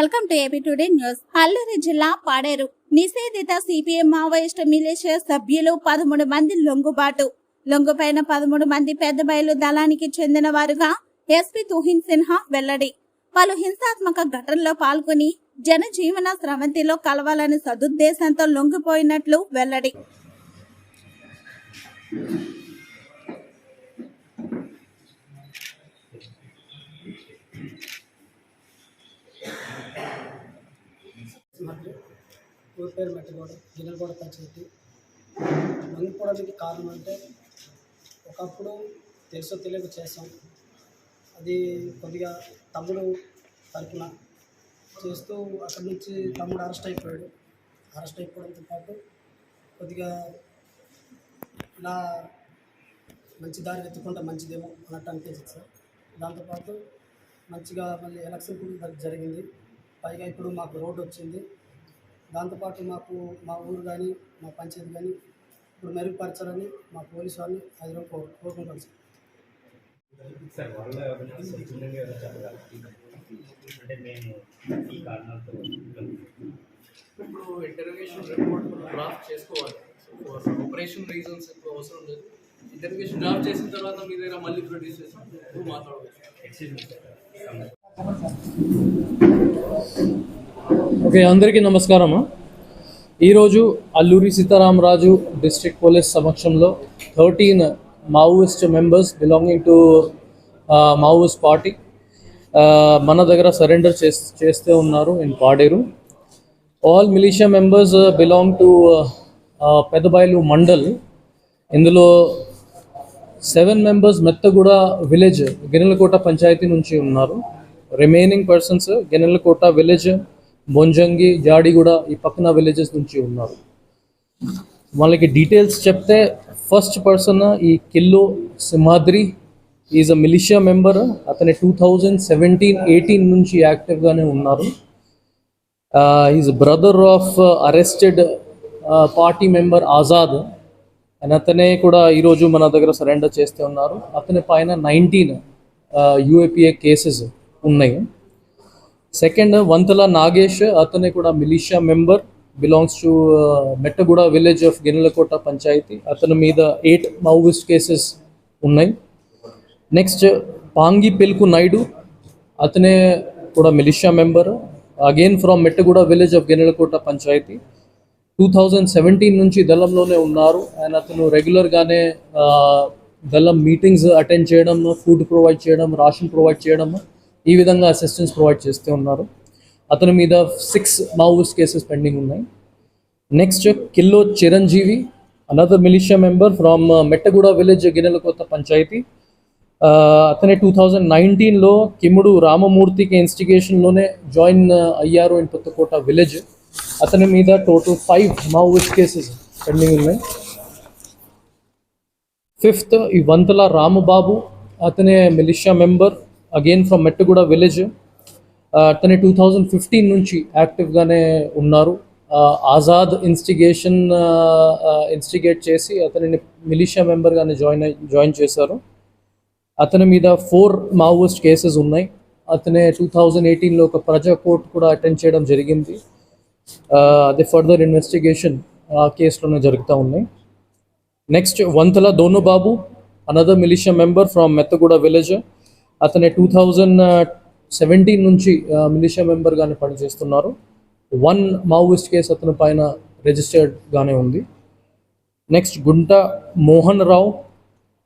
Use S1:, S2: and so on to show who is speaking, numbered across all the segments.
S1: Welcome to AP today news. Alluri జిల్లా పాడేరు. నిషేధిత CPM Maoist militia సభ్యులు పదమూడు మంది లొంగుబాటు. లొంగుపైన పదమూడు మంది పెద్ద బయలు దళానికి చెందిన వారుగా ఎస్పీ తుహిన్ సిన్హా వెల్లడి. పలు హింసాత్మక ఘటనలో పాల్గొని జనజీవన స్రవంతిలో కలవాలని సదుద్దేశంతో లొంగిపోయినట్లు వెల్లడి.
S2: పేరు మెట్టగూడ గిన్నెలగూడ పంచాయతీ. లొంగిపోవడానికి కారణం అంటే ఒకప్పుడు తెలుసో తెలియక చేసాం అది కొద్దిగా తమ్ముడు తరపున చేస్తూ అక్కడి నుంచి తమ్ముడు అరెస్ట్ అయిపోయాడు. అరెస్ట్ అయిపోవడంతో పాటు కొద్దిగా ఇలా మంచి దారి ఎత్తుకుంటే మంచిదేమో అన్నట్టు అనిపించింది సార్. దాంతోపాటు మంచిగా మళ్ళీ ఎలక్షన్ కూడా జరిగింది. పైగా ఇప్పుడు మాకు రోడ్డు వచ్చింది. దాంతోపాటు మాకు మా ఊరు కానీ మా పంచాయతీ కానీ ఇప్పుడు మెరుగుపరచాలని మా పోలీసు వాళ్ళని అది కోరు కోరుకుంటాం సార్.
S3: వాళ్ళ అంటే మేము ఈ కారణాలతో
S4: ఇప్పుడు ఇంటర్వ్యూషన్ రిపోర్ట్ డ్రాఫ్ట్ చేసుకోవాలి. ఆపరేషన్ రీజన్స్ ఎక్కువ అవసరం లేదు. ఇంటర్వ్యూషన్ డ్రాఫ్ట్ చేసిన తర్వాత మీ దగ్గర మళ్ళీ ప్రొడ్యూస్ చేసి మాట్లాడవచ్చు.
S3: సార్
S5: ఓకే అందరికీ నమస్కారం ఈరోజు అల్లూరి సీతారామరాజు డిస్ట్రిక్ట్ పోలీస్ సమక్షంలో thirteen Maoist members belonging to Maoist party మన దగ్గర సరెండర్ చేస్తే ఉన్నారు in Paderu. All militia members belong to Peddabayalu mandal. ఇందులో seven members Mettaguda village Ginnelakota panchayat నుంచి ఉన్నారు. Remaining persons Ginnelakota village Bonjangi Jadiguda ఈ పక్కన విలేజెస్ నుంచి ఉన్నారు. వాళ్ళకి డీటెయిల్స్ చెప్తే ఫస్ట్ పర్సన్ ఈ Killo Simhadri is a militia member అతని టూ థౌజండ్ సెవెంటీన్ ఎయిటీన్ నుంచి యాక్టివ్గానే ఉన్నారు. Is brother of arrested party member Azad and అతనే కూడా ఈరోజు మన దగ్గర సరెండర్ చేస్తే ఉన్నారు. అతని పైన నైన్టీన్ యూఏపీఏ కేసెస్ ఉన్నాయి. సెకండ్ వంతల నాగేష్ అతనే కూడా militia member belongs to Mettaguda village of Ginnelakota panchayat. అతని మీద ఎయిట్ మావోయిస్ట్ కేసెస్ ఉన్నాయి. నెక్స్ట్ పాంగి పెల్కు నాయుడు అతనే కూడా militia member again from Mettaguda village of Ginnelakota panchayat. Two thousand seventeen నుంచి దళంలోనే ఉన్నారు. అండ్ అతను రెగ్యులర్గానే దళం మీటింగ్స్ అటెండ్ చేయడం ఫుడ్ ప్రొవైడ్ చేయడం రాషన్ ప్రొవైడ్ చేయడం ఈ విధంగా అసిస్టెన్స్ ప్రొవైడ్ చేస్తూ ఉన్నారు. అతని మీద సిక్స్ మావోయిస్ట్ కేసెస్ పెండింగ్ ఉన్నాయి. Next Killo Chiranjeevi another militia member from Mettaguda village Ginnelakotha panchayat. అతనే టూ థౌజండ్ నైన్టీన్లో కిముడు రామమూర్తికి ఇన్స్టిగేషన్లోనే జాయిన్ uh, అయ్యారు ఇన్ కొత్తకోట విలేజ్ అతని మీద total five Maoist cases pending ఉన్నాయి. ఫిఫ్త్ ఈ వంతల రామబాబు అతనే militia member again from Mettaguda village అతని టూ థౌజండ్ ఫిఫ్టీన్ నుంచి యాక్టివ్గానే ఉన్నారు. ఆజాద్ ఇన్స్టిగేషన్ ఇన్స్టిగేట్ చేసి అతనిని మిలిషియా మెంబర్గానే జాయిన్ జాయిన్ చేశారు. అతని మీద ఫోర్ మావోయిస్ట్ కేసెస్ ఉన్నాయి. అతనే టూ థౌజండ్ ఎయిటీన్లో ఒక ప్రజా కోర్ట్ కూడా అటెండ్ చేయడం జరిగింది. Uh, అది ఫర్దర్ ఇన్వెస్టిగేషన్ ఆ కేసులోనే జరుగుతూ ఉన్నాయి. Next Vantala Donubabu another militia member from Mettaguda village అతని టూ థౌజండ్ సెవెంటీన్ నుంచి మిలిషియా మెంబర్గానే పనిచేస్తున్నారు. వన్ మావోయిస్ట్ కేసు అతని పైన రిజిస్టర్డ్గానే ఉంది. Next Gunta Mohan Rao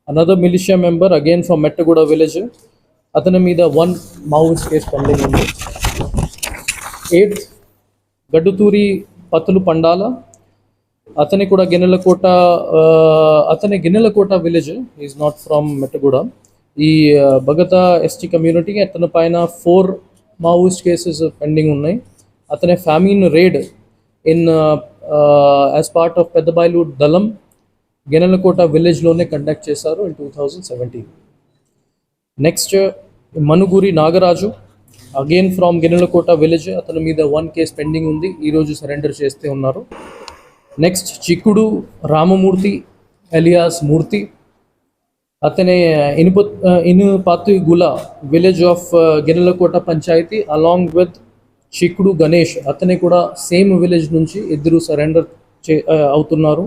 S5: another militia member again from Mettaguda village అతని మీద వన్ మావోయిస్ట్ కేసు పెండింగ్ ఉంది. ఎయిత్ గడ్డుతూరి పత్తులు పండాల. అతని కూడా గిన్నెలకోట కోట అతని Ginnelakota village is not from Mettaguda ఈ ఆ, భగత ఎస్టీ కమ్యూనిటీకి అతని పైన ఫోర్ మావోయిస్ట్ కేసెస్ పెండింగ్ ఉన్నాయి. అతని famine raid in as part of Peddabayalu దళం గెనలకోట విలేజ్లోనే కండక్ట్ చేశారు in two thousand seventeen next Manuguri Nagaraju again from Genalakota village అతని మీద వన్ కేస్ పెండింగ్ ఉంది. ఈరోజు సరెండర్ చేస్తే ఉన్నారు. నెక్స్ట్ చిక్కుడు రామమూర్తి ఎలియాస్ మూర్తి అతనే uh, ఇనుప uh, ఇనుపతి గుల village of uh, Ginnelakota panchayat along with Chikkudu Ganesh అతని కూడా సేమ్ విలేజ్ నుంచి ఇద్దరు సరెండర్ చే అవుతున్నారు.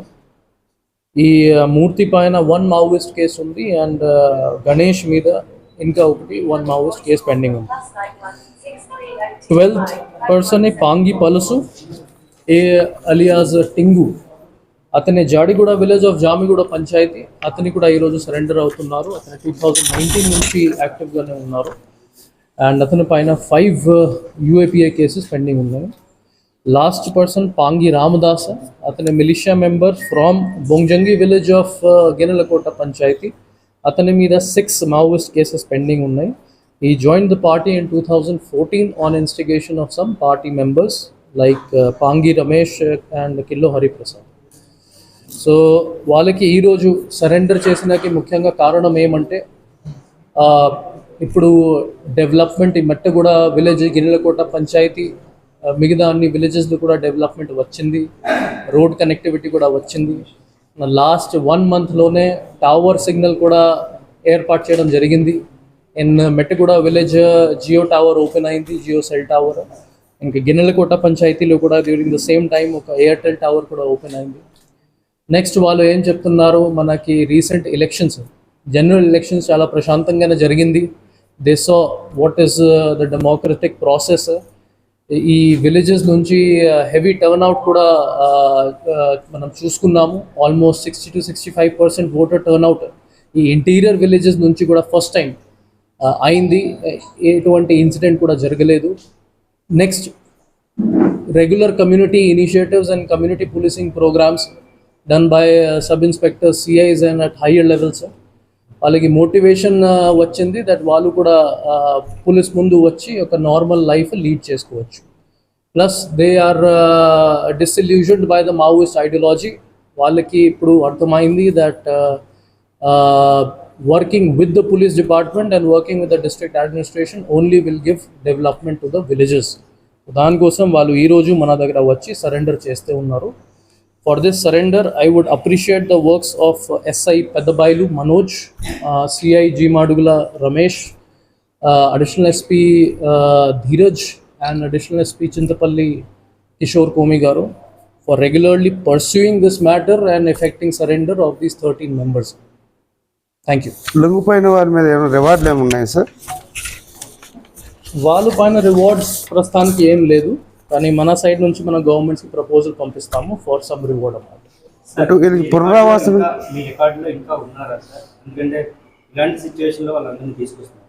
S5: ఈ మూర్తి పైన వన్ మావోయిస్ట్ కేసు ఉంది అండ్ గణేష్ మీద ఇంకా ఒకటి వన్ మావోయిస్ట్ కేసు పెండింగ్ ఉంది. Twelfth person Pangi Palusu a alias Tingu. అతని జాడిగూడ విలేజ్ ఆఫ్ జామిగూడ పంచాయతీ. అతని కూడా ఈరోజు సరెండర్ అవుతున్నారు. అతను టూ థౌజండ్ నైన్టీన్ నుంచి యాక్టివ్గానే ఉన్నారు. అండ్ అతని పైన ఫైవ్ యూఏపీఏ కేసెస్ పెండింగ్ ఉన్నాయి. లాస్ట్ పర్సన్ పాంగి రామదాస్ అతని militia member from Bonjangi village of Ginelakota panchayat. అతని మీద సిక్స్ మావోయిస్ట్ కేసెస్ పెండింగ్ ఉన్నాయి. ఈ join the party in two thousand fourteen on instigation of some party members like Pangi Ramesh and Killo Hariprasad so వాళ్ళకి ఈరోజు surrender చేసినకి ముఖ్యంగా కారణం ఏమంటే ఇప్పుడు డెవలప్మెంట్ ఈ మెట్టగూడ విలేజ్ గిన్నెలకోట పంచాయతీ మిగతా అన్ని విలేజెస్లో కూడా డెవలప్మెంట్ వచ్చింది. రోడ్ కనెక్టివిటీ కూడా వచ్చింది. లాస్ట్ వన్ మంత్లోనే టవర్ సిగ్నల్ కూడా ఏర్పాటు చేయడం జరిగింది. In Mettaguda village Jio tower open అయింది జియో సెల్ టవర్. ఇంకా గిన్నెలకోట పంచాయతీలో కూడా డ్యూరింగ్ ద సేమ్ టైం ఒక ఎయిర్టెల్ టవర్ కూడా ఓపెన్ అయింది. నెక్స్ట్ వాళ్ళు ఏం చెప్తున్నారు? మనకి రీసెంట్ ఎలక్షన్స్ జనరల్ ఎలక్షన్స్ చాలా ప్రశాంతంగానే జరిగింది. They so what is the democratic process ఈ విలేజెస్ నుంచి uh, హెవీ టర్న్అవుట్ కూడా uh, uh, మనం చూసుకున్నాము. Almost sixty to sixty five percent voter turnout ఈ ఇంటీరియర్ విలేజెస్ నుంచి కూడా ఫస్ట్ టైం అయింది. ఎటువంటి ఇన్సిడెంట్ కూడా జరగలేదు. Next regular community initiatives and community policing programs done by sub inspector CIs and at higher level sir వాళ్ళకి motivation uh, వచ్చింది that వాళ్ళు కూడా uh, పోలీస్ ముందు వచ్చి ఒక నార్మల్ లైఫ్ లీడ్ చేసుకోవచ్చు. Plus they are disillusioned by the Maoist ideology వాళ్ళకి ఇప్పుడు అర్థమైంది that working with the police department and working with the district administration only will give development to the villages దానికోసం వాళ్ళు ఈరోజు మన దగ్గర వచ్చి సరెండర్ చేస్తూ ఉన్నారు. for this surrender I would appreciate the works of SI Peddabayalu Manoj CI G Madugula Ramesh additional SP Dheeraj and additional SP Chintapalli Kishore Komi గారు for regularly pursuing this matter and effecting surrender of these thirteen members thank you
S6: లొంగిపోయిన వారి మీద ఏమైనా రివార్డులు ఏమి ఉన్నాయి sir
S5: వాళ్ళ పైన rewards ప్రస్తుతానికి ఏం లేదు కానీ మన సైడ్ నుంచి మన గవర్నమెంట్స్కి ప్రపోజల్ పంపిస్తాము ఫర్ సమ్ రివార్డ్ అన్నమాట
S6: అటు పునరావాసం
S3: ఇంకా మీ రికార్డులో ఇంకా ఉన్నారా సార్? ఎందుకంటే ఇలాంటి సిచ్యువేషన్లో వాళ్ళందరినీ తీసుకొస్తున్నారు